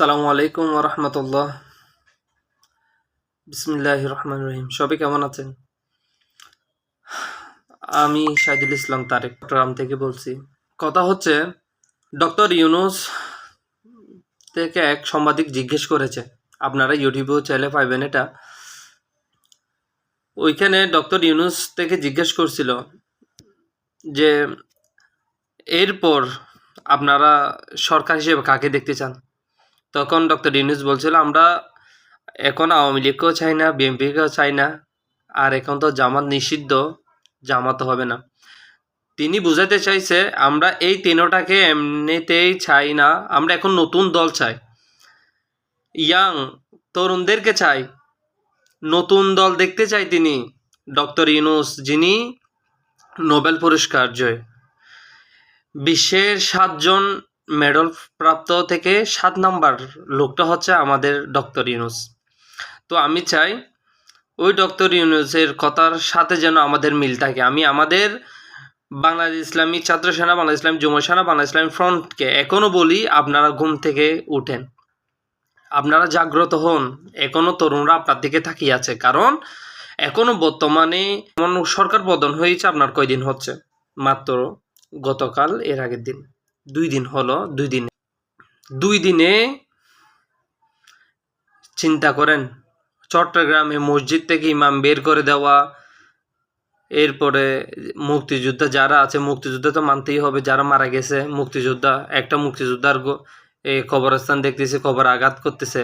সালামু আলাইকুম রহমতুল্লাহ। বিসমিল্লাহ রহমান রহিম। সবাই কেমন আছেন? আমি শাহিদুল ইসলাম তারেক চট্টগ্রাম থেকে বলছি। কথা হচ্ছে, ডক্টর ইউনুস থেকে এক সাংবাদিক জিজ্ঞেস করেছে। আপনারা ইউটিউবেও চাইলে পাইবেন এটা। ওইখানে ডক্টর ইউনুস থেকে জিজ্ঞেস করছিল যে, এরপর আপনারা সরকার হিসেবে কাকে দেখতে চান? তখন ডক্টর ইউনুস বলছিল, আমরা এখন আওয়ামী লীগকেও চাই না, বিএনপিকেও চাই না, আর এখন তো জামাত নিষিদ্ধ জামাত হবে না। তিনি বুঝাতে চাইছে, আমরা এই তিনোটাকে এমনিতেই চাই না, আমরা এখন নতুন দল চাই। ইয়াং তরুণদেরকে চাই। নতুন দল দেখতে চাই তিনি, ডক্টর ইউনুস যিনি নোবেল পুরস্কার জয়। বিশ্বের সাতজন মেডেল প্রাপ্ত থেকে সাত নাম্বার লোকটা হচ্ছে আমাদের ডক্টর ইউনুস। তো আমি চাই ওই ডক্টর ইউনুসের কথার সাথে যেন আমাদের মিল থাকে। আমি আমাদের বাংলাদেশ ইসলামী ছাত্র সেনা, বাংলাদেশ ইসলামী যুব সেনা, বাংলাদেশ ইসলামী ফ্রন্টকে এখনও বলি আপনারা ঘুম থেকে উঠেন। আপনারা জাগ্রত হন। এখনও তরুণরা আপনার দিকে তাকিয়ে আছে। কারণ এখনও বর্তমানে সরকার পতন হয়েছে আপনার কয়দিন হচ্ছে? মাত্র গতকাল এর আগের দিন। দুই দিন হলো, দুই দিন। দুই দিনে চিন্তা করেন, চট্টগ্রামে মসজিদ থেকে ইমাম বের করে দেওয়া, এরপরে মুক্তিযোদ্ধা, যারা আছে মুক্তিযোদ্ধা তো মানতেই হবে, যারা মারা গেছে মুক্তিযোদ্ধা, একটা মুক্তিযোদ্ধার কবরস্থান দেখতেছে, কবর আঘাত করতেছে।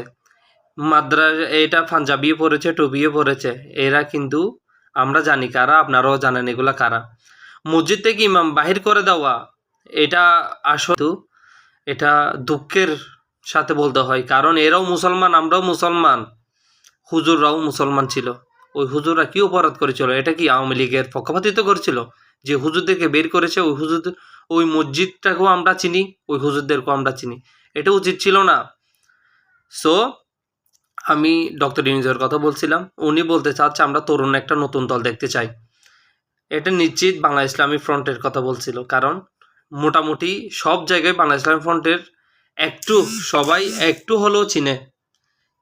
মাদ্রাস এটা পাঞ্জাবিও পড়েছে, টুপিও পড়েছে। এরা কিন্তু আমরা জানি কারা, আপনারাও জানেন এগুলা কারা। মসজিদ থেকে ইমাম বাহির করে দেওয়া এটা আসলে এটা দুঃখের সাথে বলতে হয়। কারণ এরাও মুসলমান, আমরাও মুসলমান। হুজুররাও মুসলমান ছিল। ওই হুজুররা কি অপরাধ করেছিল? এটা কি আওয়ামী লীগের পক্ষপাতিত্ব করেছিল? যে হুজুরদেরকে বের করেছে, ওই হুজুর, ওই মসজিদটাকেও আমরা চিনি, ওই হুজুরদেরকেও আমরা চিনি। এটা উচিত ছিল না। সো আমি ডক্টর ইউনিজের কথা বলছিলাম। উনি বলতে চাচ্ছে, আমরা তরুণ একটা নতুন দল দেখতে চাই। এটা নিশ্চিত বাংলা ইসলামী ফ্রন্টের কথা বলছিল। কারণ মোটামুটি সব জায়গায় বাংলা ইসলামী ফ্রন্টের একটু সবাই একটু হলেও চিনে।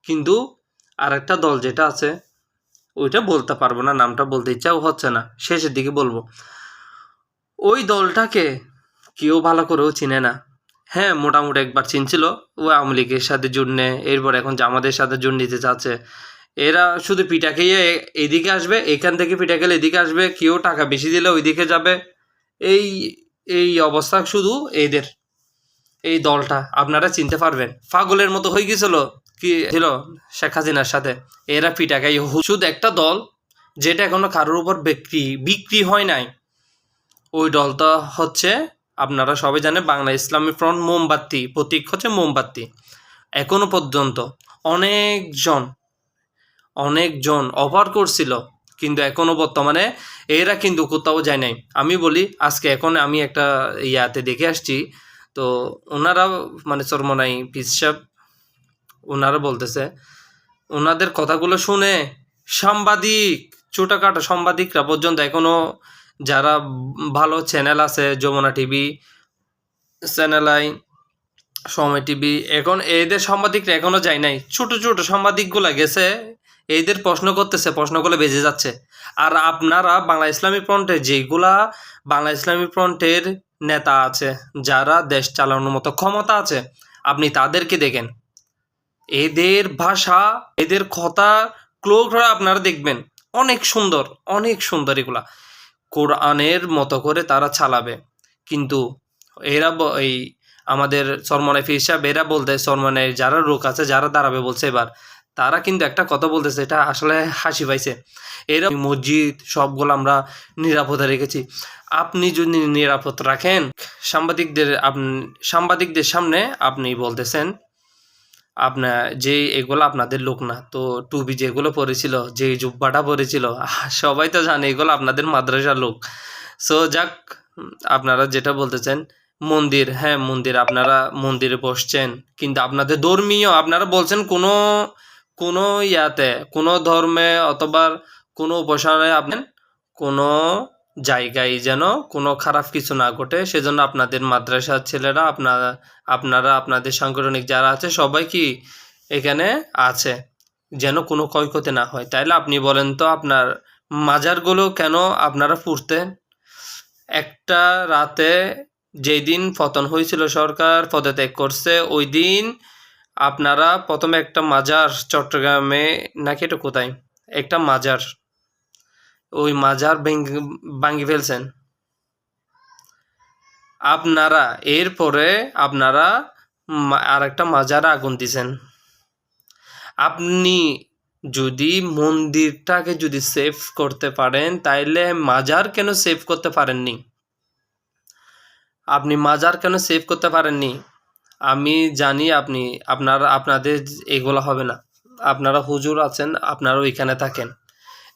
কিন্তু আর একটা দল যেটা আছে, ওইটা বলতে পারব না, নামটা বলতে ইচ্ছাও হচ্ছে না, শেষের দিকে বলব। ওই দলটাকে কেউ ভালো করেও চিনে না। হ্যাঁ মোটামুটি একবার চিনছিল, ও আওয়ামী লীগের সাথে নেয় এরপর এখন জামাদের সাথে জুড় নিতে চাচ্ছে। এরা শুধু পিঠা খেয়ে এদিকে আসবে, এখান থেকে পিঠা খেলে এদিকে আসবে, কেউ টাকা বেশি দিলে ওইদিকে যাবে। এই এই অবস্থা শুধু এদের এই দলটা। আপনারা চিনতে পারবেন। পাগলের মতো হয়ে গেছিল কি ছিল শেখ হাসিনার সাথে। এরা খাই শুধু একটা দল যেটা এখনও কারোর উপর বিক্রি বিক্রি হয় নাই। ওই দলটা হচ্ছে, আপনারা সবাই জানেন বাংলা ইসলামী ফ্রন্ট মোমবাতি, প্রতীক হচ্ছে মোমবাতি। এখনও পর্যন্ত অনেকজন অনেকজন অফার করছিল কিন্তু এখনও বর্তমানে এরা কিন্তু কোথাও যায় নাই। আমি বলি, আজকে এখন আমি একটা ইয়াতে দেখে আসছি, তো ওনারা মানে চরমনাই পিসাব ওনারা বলতেছে, ওনাদের কথাগুলো শুনে সাংবাদিক, ছোটোখাটো সাংবাদিকরা পর্যন্ত এখনও যারা ভালো চ্যানেল আছে, Jamuna TV channel I, Somoy TV এখন এদের সাংবাদিকরা এখনও যায় নাই। ছোট ছোট সাংবাদিকগুলা গেছে এদের প্রশ্ন করতেছে প্রশ্নগুলো বেজে যাচ্ছে। আর আপনারা বাংলা ইসলামী ফ্রন্টে যেগুলা বাংলা ইসলামী ফ্রন্টের নেতা আছে, যারা দেশ চালানোর মতো ক্ষমতা আছে, আপনি তাদেরকে দেখেন। এদের ভাষা, এদের কথা ক্লোজ আপনারা দেখবেন, অনেক সুন্দর অনেক সুন্দর এগুলা। কোরআনের মতো করে তারা চালাবে। কিন্তু এরা এই আমাদের সরমনাই ফির সাহেব, এরা বলতে সরমনাই যারা লোক আছে, যারা দাঁড়াবে বলছে এবার তারা কিন্তু একটা কথা বলতেছে, এটা আসলে হাসি পাইছে। এরা মসজিদ, সবগুলো আমরা নিরাপদে রেখেছি। আপনি যদি নিরাপদ রাখেন, সাংবাদিকদের আপনি সাংবাদিকদের সামনে আপনি বলতেছেন আপনার যে এগুলো আপনাদের লোক না। তো টুবি যেগুলো পরেছিল, যে জুব্বাটা পরেছিল, সবাই তো জানে এগুলো আপনাদের মাদ্রাসার লোক। সো যাক, আপনারা যেটা বলতেছেন, মন্দির হ্যাঁ মন্দির, আপনারা মন্দিরে বসছেন, কিন্তু আপনাদের ধর্মীয়, আপনারা বলছেন কোনো কোনো ইয়াতে, কোনো ধর্মে অথবা কোনো উপাসনায় আপনি কোনো জায়গায় যেন কোনো খারাপ কিছু না ঘটে, সেজন্য আপনাদের মাদ্রাসার ছেলেরা আপনারা আপনারা, আপনাদের সাংগঠনিক যারা আছে, সবাই কি এখানে আছে, যেন কোনো ক্ষয়ক্ষতি না হয়। তাইলে আপনি বলেন তো, আপনার মাজারগুলো কেন আপনারা পুড়তেন একটা রাতে যেই দিন পতন হয়েছিল সরকার, পদত্যাগ করছে ওই দিন আপনারা প্রথমে একটা মাজার চট্টগ্রামে, নাকি এটা কোথায়? একটা মাজার। ওই মাজার ভেঙে- ভাঙি ফেলছেন। আপনারা, এরপরে আপনারা আর একটা মাজারে আগুন দিছেন। আপনি যদি মন্দিরটাকে যদি সেভ করতে পারেন, তাইলে মাজার কেন সেভ করতে পারেননি? আপনি মাজার কেন সেভ করতে পারেননি? আমি জানি আপনি, আপনার, আপনাদের এগুলো হবে না। আপনারা হুজুর আছেন, আপনারা ওইখানে থাকেন।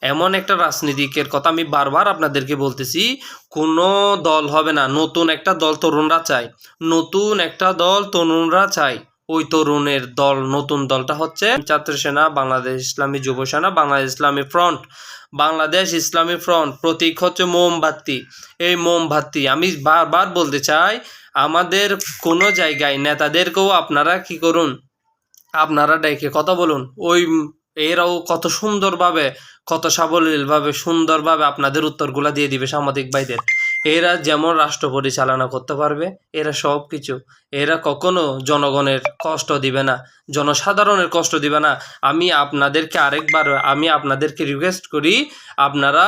এমন একটা রাজনীতিকের কথা আমি বারবার আপনাদেরকে বলতেছি, কোনো দল হবে না। নতুন একটা দল তরুণরা চায়। নতুন একটা দল তরুণরা চায়। ওই তরুণের দল, নতুন দলটা হচ্ছে ছাত্র সেনা, বাংলাদেশ ইসলামী যুব সেনা, বাংলাদেশ ইসলামী ফ্রন্ট। বাংলাদেশ ইসলামী ফ্রন্ট, প্রতীক হচ্ছে মোমবাতি। এই মোমবাতি, আমি বারবার বলতে চাই আমাদের কোনো জায়গায় নেতাদেরকেও আপনারা কি করুন? আপনারা ডেকে কথা বলুন। ওই এরাও কত সুন্দরভাবে, কত সাবলীলভাবে, সুন্দরভাবে আপনাদের উত্তরগুলা দিয়ে দিবে সাংবাদিক ভাইদের। এরা যেমন রাষ্ট্র পরিচালনা করতে পারবে, এরা সব কিছু। এরা কখনো জনগণের কষ্ট দিবে না, জনসাধারণের কষ্ট দিবে না। আমি আপনাদেরকে আরেকবার, আমি আপনাদেরকে রিকোয়েস্ট করি, আপনারা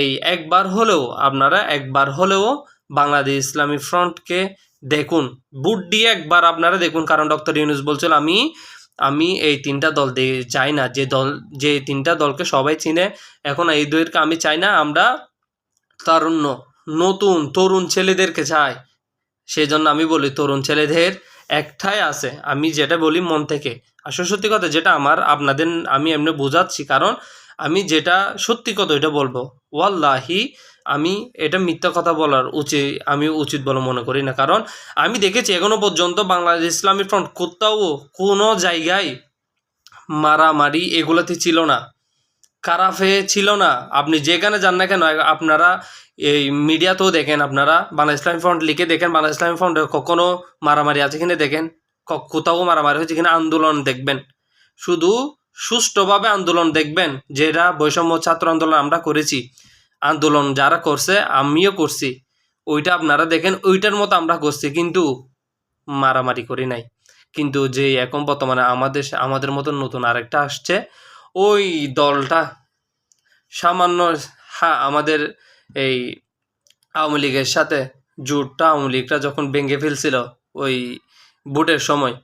এই একবার হলেও, আপনারা একবার হলেও বাংলাদেশ ইসলামী ফ্রন্টকে দেখুন। বুট দিয়ে একবার আপনারা দেখুন, কারণ ডক্টর ইউনুস বলছিল, আমি আমি এই তিনটা দল চাই না। যে দল, যে তিনটা দলকে সবাই চিনে, এখন এই দুইয়েরকে আমি চাই না, আমরা তারুণ্য, নতুন, তরুণ ছেলেদেরকে চাই। সেই জন্য আমি বলি, তরুণ ছেলেদের একটাই আছে। আমি যেটা বলি মন থেকে। আসলে সত্যি কথা যেটা আমার, আপনাদের, আমি এমনি বোঝাচ্ছি, কারণ আমি যেটা সত্যি কথা এটা বলব, ওয়াল্লাহি আমি এটা মিথ্যা কথা বলার উচিত, আমি উচিত বলে মনে করি না। কারণ আমি দেখেছি এখনও পর্যন্ত বাংলাদেশ ইসলামী ফ্রন্ট কোথাও কোনো জায়গায় মারামারি এগুলোতে ছিল না কারাফে ছিল না। আপনি যেখানে যান না কেন, আপনারা এই মিডিয়াতেও দেখেন, আপনারা বাংলা ইসলামী ফ্রন্ট লিখে দেখেন বাংলা ইসলামী ফ্রন্টে কখনো মারামারি আছে কিনা দেখেন কোথাও মারামারি হয়েছে কিনা আন্দোলন দেখবেন। শুধু সুষ্ঠুভাবে আন্দোলন দেখবেন, যেটা বৈষম্য ছাত্র আন্দোলন আমরা করেছি। আন্দোলন যারা করছে, আমিও করছি। ওইটা আপনারা দেখেন, ওইটার মতো আমরা করছি, কিন্তু মারামারি করি নাই। কিন্তু যে এখন বর্তমানে আমাদের আমাদের মতন নতুন আরেকটা আসছে, ওই দলটা সামান্য হ্যাঁ আমাদের এই আওয়ামী লীগের সাথে জোটটা, আওয়ামী লীগটা যখন ভেঙে ফেলছিল ওই ভোটের সময়,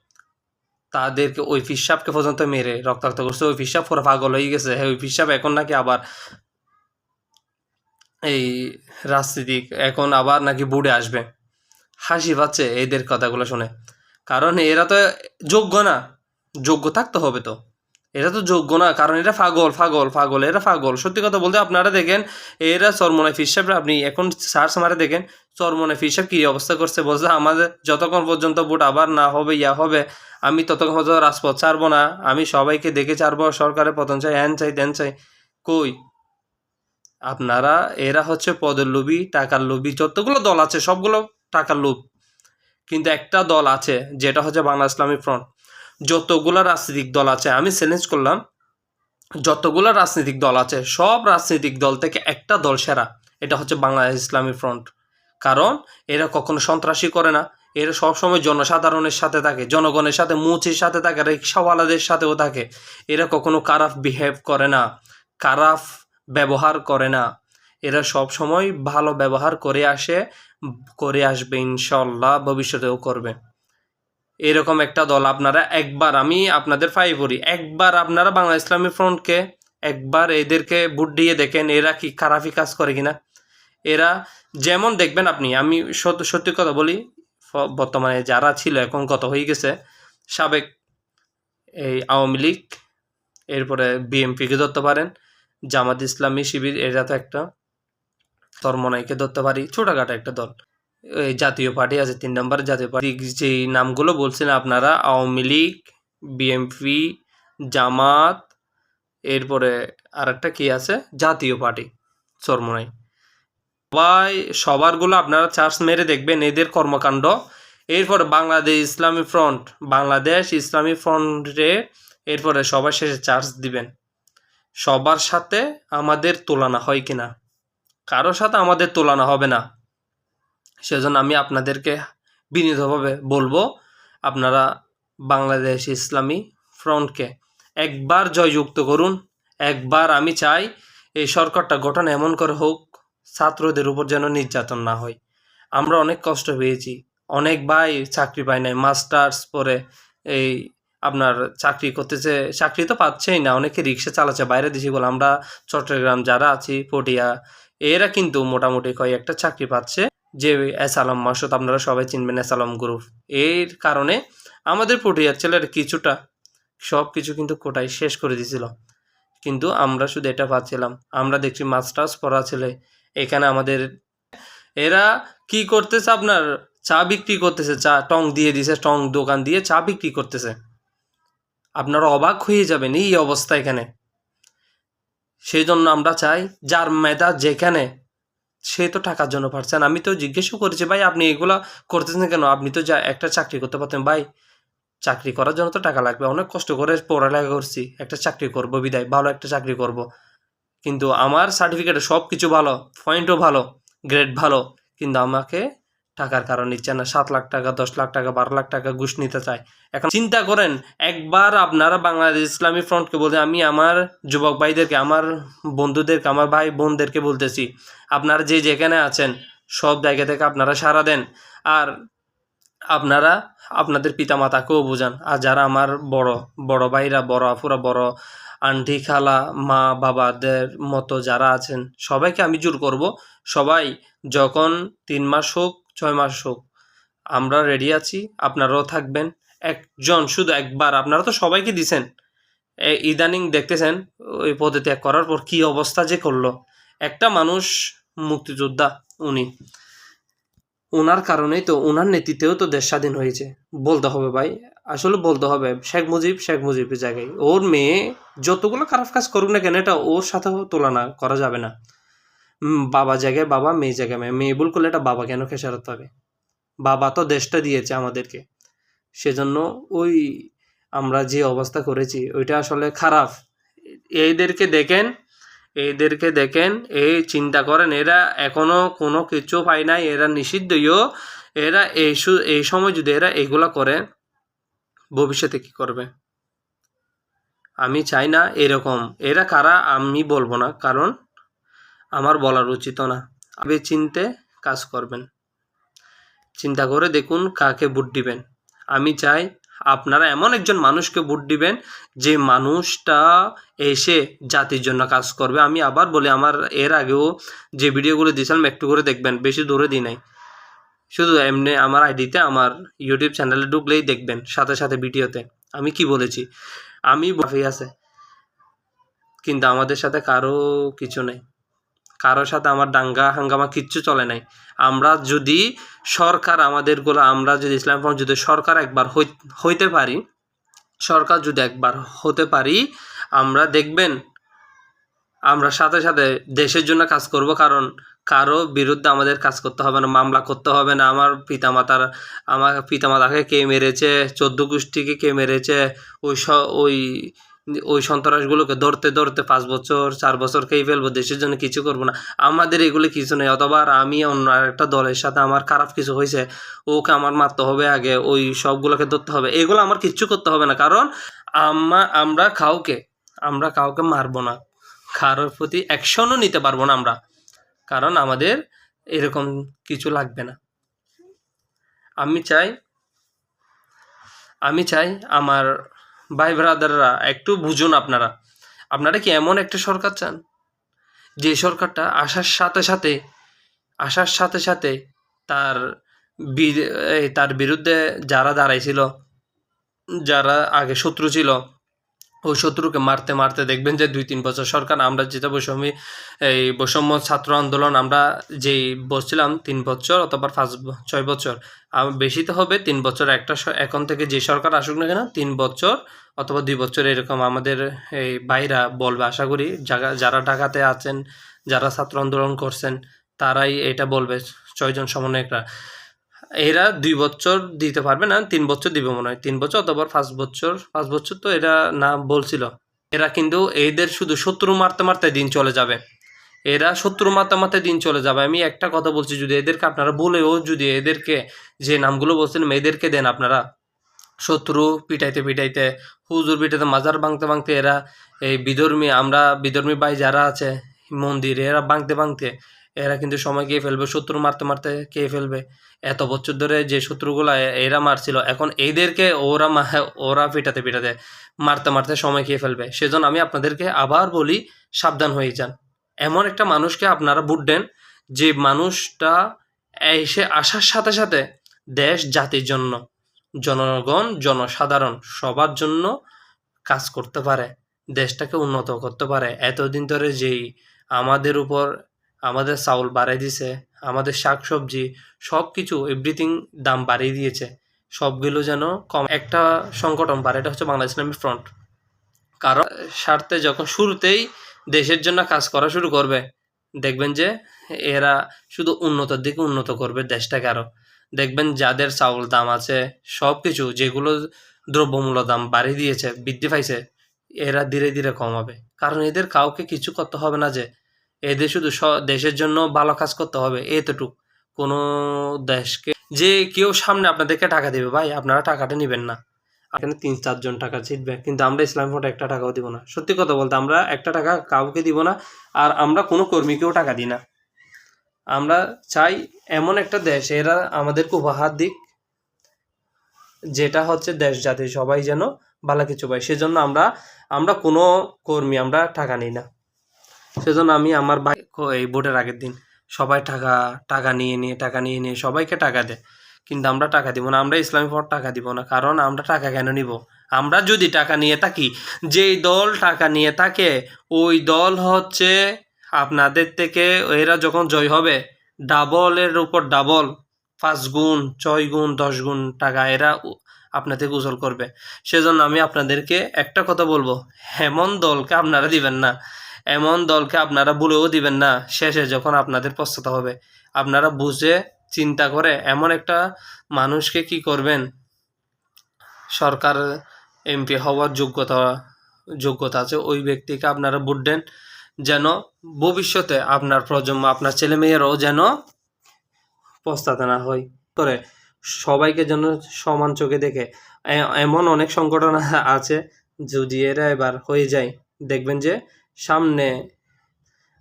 তাদেরকে ওই ফিসাবকে পর্যন্ত মেরে রক্তাক্ত করছে। ওই ফিসাব পুরো পাগল হয়ে গেছে। হ্যাঁ ওই ফিসাব এখন নাকি আবার এই রাজনীতিক, এখন আবার নাকি বুড়ে আসবে। হাসি পাচ্ছে এদের কথাগুলো শুনে। কারণ এরা তো যোগ্য না। যোগ্য থাকতে হবে তো। এরা তো যোগ্য না, কারণ এরা ফাগল ফাগল ফাগল এরা পাগল। সত্যি কথা বলতে আপনারা দেখেন, এরা চরমনে ফিসাব আপনি এখন সার্চ মারে দেখেন চরমনে ফিসাব কী অবস্থা করছে বলছে, আমাদের যতক্ষণ পর্যন্ত ভোট আবার না হবে, ইয়া হবে, আমি ততক্ষণ পর্যন্ত রাজপথ ছাড়বো না। আমি সবাইকে দেখে ছাড়বো, সরকারের পতন চাই, হ্যান চাই দেন চাই। কই? আপনারা, এরা হচ্ছে পদের লোভী, টাকার লোভী, যতগুলো দল আছে, সবগুলো টাকার লোভ। কিন্তু একটা দল আছে, যেটা হচ্ছে বাংলা ইসলামী ফ্রন্ট। যতগুলো রাজনৈতিক দল আছে, আমি চ্যালেঞ্জ করলাম, যতগুলো রাজনৈতিক দল আছে, সব রাজনৈতিক দল থেকে একটা দল সেরা, এটা হচ্ছে বাংলাদেশ ইসলামী ফ্রন্ট। কারণ, এরা কখনো সন্ত্রাসী করে না, এরা সবসময় জনসাধারণের সাথে থাকে, জনগণের সাথে, মুচির সাথে থাকে রিক্সাওয়ালাদের সাথেও থাকে। এরা কখনো কারাফ বিহেভ করে না। খারাপ ব্যবহার করে না। এরা সব সময় ভালো ব্যবহার করে আসে, করে আসবে ইনশাল্লাহ ভবিষ্যতেও করবে। এরকম একটা দল আপনারা একবার, আমি আপনাদের ফাই করি একবার আপনারা বাংলা ইসলামী ফ্রন্টকে একবার এদেরকে ভোট দিয়ে দেখেন, এরা কি খারাপই কাজ করে কিনা। এরা যেমন দেখবেন আপনি, আমি সত্যি কথা বলি বর্তমানে যারা ছিল, এখন কত হয়ে গেছে, সাবেক এই আওয়ামী লীগ, এরপরে বিএমপিকে ধরতে পারেন জামাত ইসলামী শিবির, এরা তো একটা ধর্মনাইকে ধরতে পারি, ছোটখাটো একটা দল। এই জাতীয় পার্টি আছে, তিন নম্বর জাতীয় পার্টি। যে নামগুলো বলছেন আপনারা, আওয়ামী লীগ বিএমপি জামাত, এরপরে আরেকটা কি আছে? জাতীয় পার্টি চরমনাই সবাই, সবারগুলো আপনারা চার্জ মেরে দেখবেন এদের কর্মকাণ্ড। এরপরে বাংলাদেশ ইসলামী ফ্রন্ট, বাংলাদেশ ইসলামী ফ্রন্টে এরপরে সবার শেষে চার্জ দিবেন। সবার সাথে আমাদের তুলনা হয় কিনা? কারোর সাথে আমাদের তুলনা হবে না। সেজন্য আমি আপনাদেরকে বিনীতভাবে বলব, আপনারা বাংলাদেশ ইসলামী ফ্রন্টকে একবার জয়যুক্ত করুন। একবার আমি চাই এই সরকারটা গঠন এমন করে হোক, ছাত্রদের উপর যেন নির্যাতন না হয়। আমরা অনেক কষ্ট পেয়েছি। অনেক ভাই চাকরি পায় নাই, মাস্টার্স পরে এই আপনার চাকরি করতেছে, চাকরি তো পাচ্ছেই না, অনেকে রিক্সা চালাচ্ছে বাইরে দেশে বলে, আমরা চট্টগ্রাম যারা আছি, পটিয়া, এরা কিন্তু মোটামুটি কয়েকটা চাকরি পাচ্ছে, যে এস আলম মাসুদ আপনারা সবাই চিনবেন, এস আলম গ্রুপ। এর কারণে আমাদের পটিয়ার ছেলের কিছুটা সব কিছু কিন্তু কোটায় শেষ করে দিয়েছিল। কিন্তু আমরা শুধু এটা পাচ্ছিলাম, আমরা দেখছি মাস্টার্স পড়া ছেলে, এখানে আমাদের, এরা কি করতেছে আপনার, চা বিক্রি করতেছে, চা টং দিয়ে দিছে, টং দোকান দিয়ে চা বিক্রি করতেছে। আপনারা অবাক হয়ে যাবেন এই অবস্থা এখানে। সেই জন্য আমরা চাই, যার মেধা যেখানে, সে তো টাকার জন্য পারছেন আমি তো জিজ্ঞেসও করেছি, ভাই, আপনি এগুলা করতেছেন কেন? আপনি তো যা একটা চাকরি করতে পারতেন, ভাই। চাকরি করার জন্য তো টাকা লাগবে। অনেক কষ্ট করে পড়ালেখা করছি। একটা চাকরি করব, বিদায়। ভালো একটা চাকরি করব। কিন্তু আমার সার্টিফিকেটে সব কিছু ভালো পয়েন্টও ভালো গ্রেড ভালো। কিন্তু আমাকে টাকার কারণ নিচ্ছে না। সাত লাখ টাকা, দশ লাখ টাকা, বারো লাখ টাকা ঘুষ নিতে চায়। এখন চিন্তা করেন, একবার আপনারা বাংলাদেশ ইসলামী ফ্রন্টকে বলতে, আমি আমার যুবক ভাইদেরকে, আমার বন্ধুদেরকে, আমার ভাই বোনদেরকে বলতেছি, আপনারা যে যেখানে আছেন, সব জায়গা থেকে আপনারা সাড়া দেন। আর আপনারা আপনাদের পিতামাতাকেও বোঝান। আর যারা আমার বড় বড় ভাইরা, বড় আপুরা, বড় আন্টি, খালা, মা, বাবাদের মতো যারা আছেন, সবাইকে আমি জোর করব। সবাই যখন তিন মাস হোক ছয় মাস হোক। আমরা রেডি আছি, আপনারাও থাকবেন। একজন, শুধু একবার, আপনারা তো সবাইকে দিছেন। ইদানিং দেখতেছেন, ওই পদে ত্যাগ করার পর কি অবস্থা যে করল। একটা মানুষ মুক্তিযোদ্ধা, উনি। ওনার কারণেই তো ওনার নেতৃত্বেও তো দেশ স্বাধীন হয়েছে। বলতে হবে ভাই, আসলে বলতে হবে। শেখ মুজিব, শেখ মুজিবের জায়গায়। ওর মেয়ে যতগুলো খারাপ কাজ করুক না কেন, এটা ওর সাথেও তুলনা করা যাবে না। বাবা জায়গায় বাবা, মেয়ে জায়গায় মেয়ে। মেয়ে ভুল করলে এটা বাবা কেন খেসারত হবে? বাবা তো দেশটা দিয়েছে আমাদেরকে। সেজন্য ওই আমরা যে অবস্থা করেছি, ওইটা আসলে খারাপ। এইদেরকে দেখেন এদেরকে দেখেন, এই চিন্তা করেন, এরা এখনও কোনো কিছু পায় নাই, এরা নিষিদ্ধইও। এরা এই এই সময় যদি এরা এগুলা করে, ভবিষ্যতে কি করবে? আমি চাই না এরকম। এরা কারা আমি বলব না, কারণ আমার বলার উচিত না। আপনি চিনতে কাজ করবেন। চিন্তা করে দেখুন কাকে ভোট দিবেন। আমি চাই আপনারা এমন একজন মানুষকে ভোট দিবেন যে মানুষটা এসে জাতির জন্য কাজ করবে। আমি আবার বলি, আমার এর আগেও যে ভিডিওগুলো দিয়েছিলাম, একটু করে দেখবেন, বেশি দূরে দিই নাই। শুধু এমনি আমার আইডিতে, আমার ইউটিউব চ্যানেলে ঢুকলেই দেখবেন, সাথে সাথে ভিডিওতে। আমি কি বলেছি? আমি বাফি আছে। কিন্তু আমাদের সাথে কারও কিছু নেই। কারোর সাথে আমার দাঙ্গা হাঙ্গামা কিচ্ছু চলে নাই। আমরা যদি সরকার আমাদেরগুলো আমরা যদি ইসলাম যদি সরকার একবার হই- হইতে পারি, সরকার যদি একবার হতে পারি, আমরা দেখবেন আমরা সাথে সাথে দেশের জন্য কাজ করব, কারণ কারও বিরুদ্ধে আমাদের কাজ করতে হবে না, মামলা করতে হবে না। আমার পিতামাতার, আমার পিতামাতাকে কে মেরেছে, চোদ্দ গোষ্ঠীকে কে মেরেছে, ওই ওই ওই সন্ত্রাসগুলোকে ধরতে ধরতে পাঁচ বছর, চার বছর খেয়ে ফেলব, দেশের জন্য কিছু করব না। আমাদের এগুলো কিছু নেই, অথবা আমি অন্য একটা দলের সাথে আমার খারাপ কিছু হয়েছে, ওকে আমার মারতে হবে আগে, ওই সবগুলোকে ধরতে হবে। এগুলো আমার কিচ্ছু করতে হবে না, কারণ আমা, আমরা কাউকে আমরা কাউকে মারবো না। কারোর প্রতি অ্যাকশনও নিতে পারব না আমরা, কারণ আমাদের এরকম কিছু লাগবে না। আমি চাই আমি চাই আমার ভাই ব্রাদাররা, একটু বুঝুন আপনারা। আপনারা কি এমন একটা সরকার চান? যে সরকারটা আসার সাথে সাথে, আসার সাথে সাথে তার তার বিরুদ্ধে যারা দাঁড়াইছিল, যারা আগে শত্রু ছিল ওই শত্রুকে মারতে মারতে দেখবেন যে দুই তিন বছর সরকার, আমরা যেটা বৈষম্য, এই বৈষম্য ছাত্র আন্দোলন আমরা যেই বসছিলাম তিন বছর অথবা পাঁচ ছয় বছর বেশি তো হবে তিন বছর একটা এখন থেকে যে সরকার আসুক না কেন, তিন বছর অথবা দুই বছর এরকম আমাদের এই বাইরা বলবে। আশা করি যারা যারা ঢাকাতে আছেন, যারা ছাত্র আন্দোলন করছেন, তারাই এটা বলবে। ছয়জন সমন্বয়করা। এরা দুই বছর দিতে পারবে না, তিন বছর দিবে মনে হয়। তিন বছর অথবা পাঁচ বছর পাঁচ বছর তো এরা না বলছিল। এরা কিন্তু এদের শুধু শত্রু মারতে মারতে দিন চলে যাবে। এরা শত্রু মারতে মারতে দিন চলে যাবে। আমি একটা কথা বলছি, যদি এদেরকে আপনারা বলেও যদি এদেরকে যে নামগুলো বলছেন মেয়েদেরকে দেন আপনারা। শত্রু পিটাইতে পিটাইতে, হুজুর পিটাইতে, মাজার ভাঙতে ভাঙতে এরা এই বিধর্মী, আমরা বিধর্মী ভাই যারা আছে, মন্দির, এরা ভাঙতে ভাঙতে এরা কিন্তু সময় খেয়ে ফেলবে, শত্রু মারতে মারতে খেয়ে ফেলবে। এত বছর ধরে যে শত্রুগুলা এরা মারছিল, এখন এদেরকে ওরা ওরা পিটাতে পিটাতে মারতে মারতে সময় খেয়ে ফেলবে। সেজন্য আমি আপনাদেরকে আবার বলি, সাবধান হয়ে যান। এমন একটা মানুষকে আপনারা ভোট দেন, যে মানুষটা এসে আসার সাথে সাথে দেশ, জাতির জন্য, জনগণ, জনসাধারণ সবার জন্য কাজ করতে পারে, দেশটাকে উন্নত করতে পারে। এতদিন ধরে যেই আমাদের উপর আমাদের চাউল বাড়াই দিছে, আমাদের শাকসবজি সব কিছু এভরিথিং দাম বাড়িয়ে দিয়েছে। সবগুলো যেন কম একটা সংগঠন বাড়ে, এটা হচ্ছে বাংলাদেশ ইসলামী ফ্রন্ট কারণ, স্বার্থে যখন শুরুতেই দেশের জন্য কাজ করা শুরু করবে, দেখবেন যে এরা শুধু উন্নতর দিকে উন্নত করবে দেশটাকে আরও দেখবেন যাদের চাউল দাম আছে সব কিছু যেগুলো দ্রব্যমূল্য দাম বাড়িয়ে দিয়েছে, বৃদ্ধি পাইছে, এরা ধীরে ধীরে কমাবে। কারণ এদের কাউকে কিছু করতে হবে না যে এদের শুধু দেশের জন্য ভালো কাজ করতে হবে, এতটুক। কোনো দেশকে যে কেউ সামনে আপনাদেরকে টাকা দেবে, ভাই, আপনারা টাকাটা নেবেন না। এখানে তিন চারজন টাকা জিতবে কিন্তু আমরা ইসলাম ফোর্ট একটা টাকাও দিব না। সত্যি কথা বলতে, আমরা একটা টাকা কাউকে দিব না, আর আমরা কোনো কর্মীকেও টাকা দিই না। আমরা চাই এমন একটা দেশ, এরা আমাদেরকে উপহার দিক, যেটা হচ্ছে দেশ জাতি, সবাই যেন ভালো কিছু পায়। সেজন্য আমরা আমরা কোনো কর্মী আমরা টাকা নিই না। সেজন্য আমি আমার ভাই এই ভোটের আগের দিন সবাই টাকা টাকা নিয়ে নিয়ে, টাকা নিয়ে নিয়ে সবাইকে টাকা দেয়। কিন্তু আমরা টাকা দিব না, আমরা ইসলামী ফোর্ট টাকা দিব না, কারণ আমরা টাকা কেন নিব? আমরা যদি টাকা নিয়ে থাকি, যেই দল টাকা নিয়ে থাকে, ওই দল হচ্ছে আপনাদের থেকে, এরা যখন জয় হবে, ডাবলের উপর ডাবল, পাঁচ গুণ, ছয় গুণ, দশ গুণ টাকা এরা আপনাদের উজল করবে। সেজন্য আমি আপনাদেরকে একটা কথা বলব, হেমন দলকে আপনারা দিবেন না। এমন দলকে আপনারা বলেও দিবেন না শেষে যখন আপনাদের পশ্চাতে হবে। আপনারা বুঝে চিন্তা করে এমন একটা মানুষকে কি করবেন? সরকার, এমপি হওয়ার যোগ্যতা যোগ্যতা আছে, ওই ব্যক্তিকে আপনারা ভোট দেন যেন ভবিষ্যতে আপনার প্রজন্ম, আপনার ছেলে মেয়েরাও যেন পস্তাতে না হয়। করে সবাইকে যেন সমান চোখে দেখে। এমন অনেক সংগঠন আছে যদি এরা এবার হয়ে যায়, দেখবেন যে সামনে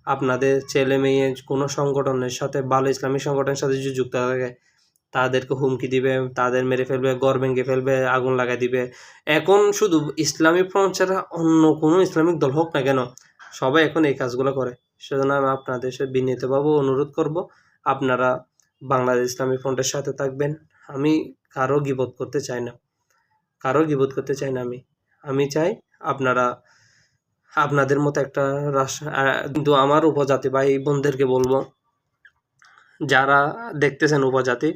আপনাদের ছেলে মেয়ে কোনো সংগঠনের সাথে ভালো ইসলামিক সংগঠনের সাথে যদি যুক্ত থাকে, তাদেরকে হুমকি দিবে, তাদের মেরে ফেলবে গড় ভেঙে ফেলবে, আগুন লাগাই দিবে। এখন শুধু ইসলামিক ফ্রন্ট ছাড়া অন্য কোনো ইসলামিক দল হোক না কেন, সবাই এখন এই কাজগুলো করে। সেজন্য আমি আপনাদের বিনীতভাবে অনুরোধ করব, আপনারা বাংলাদেশ ইসলামী ফ্রন্টের সাথে থাকবেন। আমি কারও গিবোধ করতে চাই না। কারও গিবোধ করতে চাই না আমি। আমি চাই আপনারা আপনাদের মতো একটা রাষ্ট্র কিন্তু আমার উপজাতি ভাই বোনদেরকে বলব, যারা দেখতেছেন উপজাতি,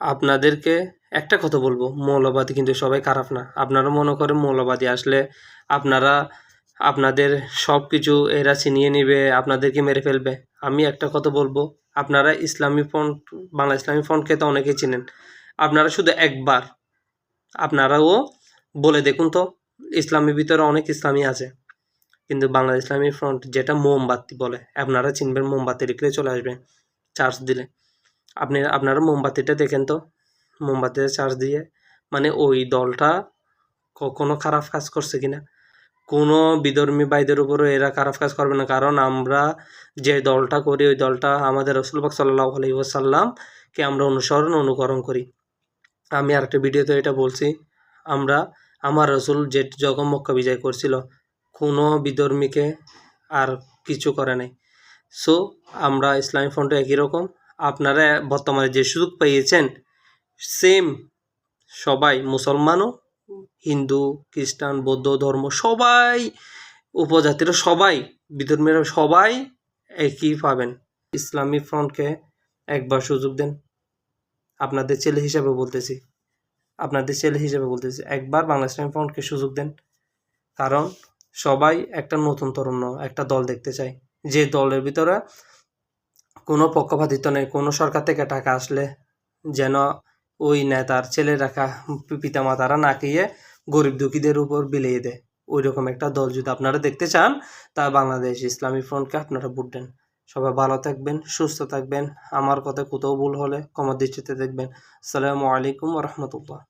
আপনাদেরকে একটা কথা বলব, মৌলবাদী কিন্তু সবাই খারাপ না। আপনারা মনে করেন মৌলবাদী আসলে আপনারা, আপনাদের সব কিছু এরা ছিনিয়ে নিবে, আপনাদেরকে মেরে ফেলবে। আমি একটা কথা বলব, আপনারা ইসলামী ফ্রন্ট বাংলা ইসলামী ফ্রন্টকে তো অনেকেই চিনেন। আপনারা শুধু একবার, আপনারাও বলে দেখুন তো ইসলামের ভিতরে অনেক ইসলামী আছে। কিন্তু বাংলা ইসলামী ফ্রন্ট যেটা মোমবাতি বলে, আপনারা চিনবেন মোমবাতি রেখে চলে আসবেন চার্জ দিলে। আপনি, আপনারা মোমবাতিটা দেখেন তো, মোমবাতিতে চার্জ দিয়ে মানে ওই দলটা কখনো খারাপ কাজ করছে কিনা। কোনো বিধর্মী ভাইদের উপরও এরা খারাপ কাজ করবে না, কারণ আমরা যে দলটা করি, ওই দলটা আমাদের রসুলবাক সাল্লাহ আলহি ওসাল্লামকে আমরা অনুসরণ, অনুকরণ করি। আমি আরেকটা ভিডিওতে এটা বলছি, আমরা, আমার রসুল যে যখন মক্কা বিজয় করছিল কোনো বিধর্মীকে আর কিছু করে নাই। সো আমরা ইসলামী ফ্রন্টে একই রকম। আপনারা বর্তমানে যে সুযোগ পেয়েছেন সেম সবাই মুসলমানও, হিন্দু, খ্রিস্টান, বৌদ্ধ ধর্ম সবাই উপজাতিরা সবাই বিধর্মীরা সবাই একই পাবেন। ইসলামী ফ্রন্টকে একবার সুযোগ দেন। আপনাদের ছেলে হিসাবে বলতেছি। আপনাদের ছেলে হিসাবে বলতেছি, একবার বাংলা ইসলামী ফ্রন্টকে সুযোগ দেন। কারণ সবাই একটা নতুন তরুণ, একটা দল দেখতে চায়। যে দলের ভিতরে কোনো পক্ষপাতিত্ব নেই, কোনো সরকার থেকে টাকা আসলে যেন ওই নেতার ছেলে রাখা পিতা মাতারা না খেয়ে গরিব দুঃখীদের উপর বিলিয়ে দেয়। ওই রকম একটা দল যদি আপনারা দেখতে চান, তা বাংলাদেশ ইসলামী ফ্রন্টকে আপনারা ভোট দেন। সবাই ভালো থাকবেন, সুস্থ থাকবেন। আমার কথা কোথাও ভুল হলে কমার দৃষ্টিতে দেখবেন। আসসালামু আলাইকুম রহমতুল্লাহ।